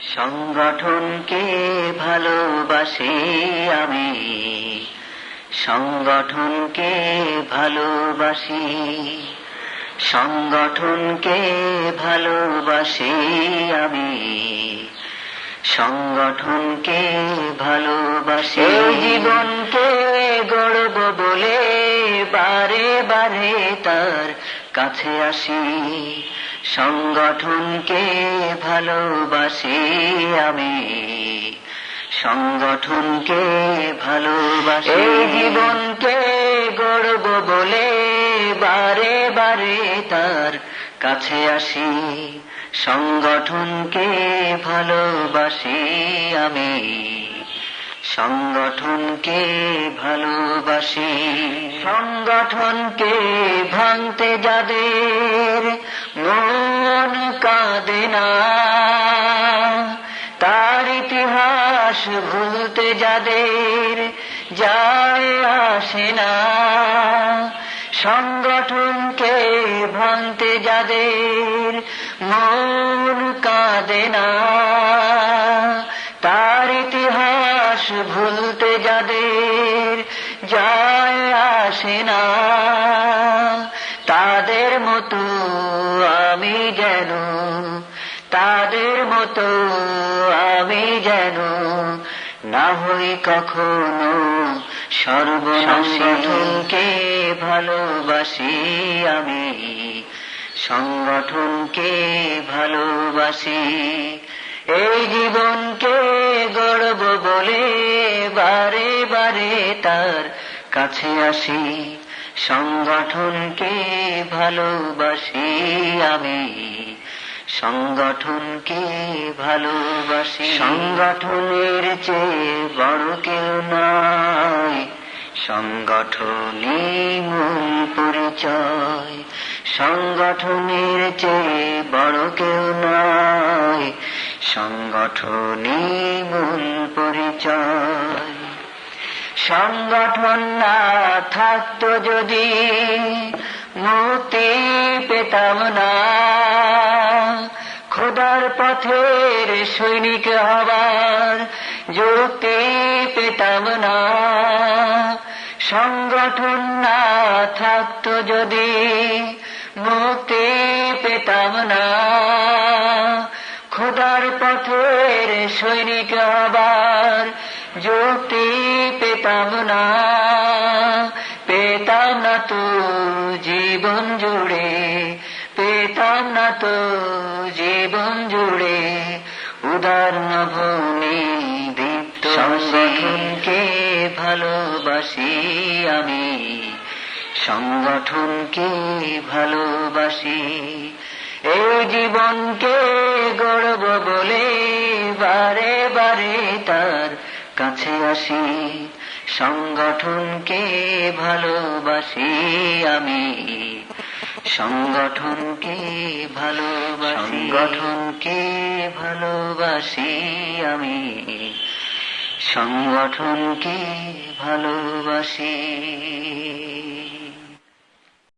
সংগঠনকে ভালোবাসি আমি। সংগঠনকে ভালোবাসি। সংগঠনকে ভালোবাসি আমি। সংগঠনকে ভালোবাসি। জীবনকে গড়ব বলে বারে বারে তার কাছে আসি। সংগঠনকে ভালোবাসি আমি। সংগঠনকে ভালোবাসি। এই জীবনকে গড়ব বলে বারে বারে তার কাছে আসি। সংগঠনকে ভালোবাসি আমি। সংগঠনকে ভালোবাসি। সংগঠনকে ভাঙতে যাদের মন কাঁদে না তার ইতিহাস ভুলতে যাদের যায় আসে না। সংগঠনকে ভাঙতে যাদের মন কাঁদে না। তার ইতিহাস ভুলতে যাদের যায় আসে না। মতো আমি যেন, তাদের মতো আমি যেন না হই কখনো সর্বনাশনকে ভালোবাসি আমি, সংগঠনকে ভালোবাসি। এই জীবনকে গর্ব বলে বারে বারে তার কাছে আসি। সংগঠনকে ভালোবাসি আমি। সংগঠনকে ভালোবাসি। সংগঠনের চেয়ে বড় কেউ নয় সংগঠনই মূল পরিচয়। সংগঠনের চেয়ে বড় কেউ নয় সংগঠনই মূল পরিচয়। সংগঠন না থাকতো যদি মুক্তি পেতাম না খোদার পথের সৈনিক হবার যুক্তি পেতাম না। সংগঠন না থাকতো যদি মুক্তি পেতাম না খোদার পথের সৈনিক হবার যুক্তি পেতাম না। পেতাম না তো জীবন জুড়ে, পেতাম না তো জীবন জুড়ে। উদাহরণ ভূমি দীপ্ত সংগঠনকে ভালোবাসি আমি। সংগঠনকে ভালোবাসি। এই জীবনকে গড়ব বলে বারে বারে তার কাছে আসি। সংগঠনকে ভালোবাসি আমি। সংগঠনকে ভালোবাসি। সংগঠনকে ভালোবাসি আমি। সংগঠনকে ভালোবাসি।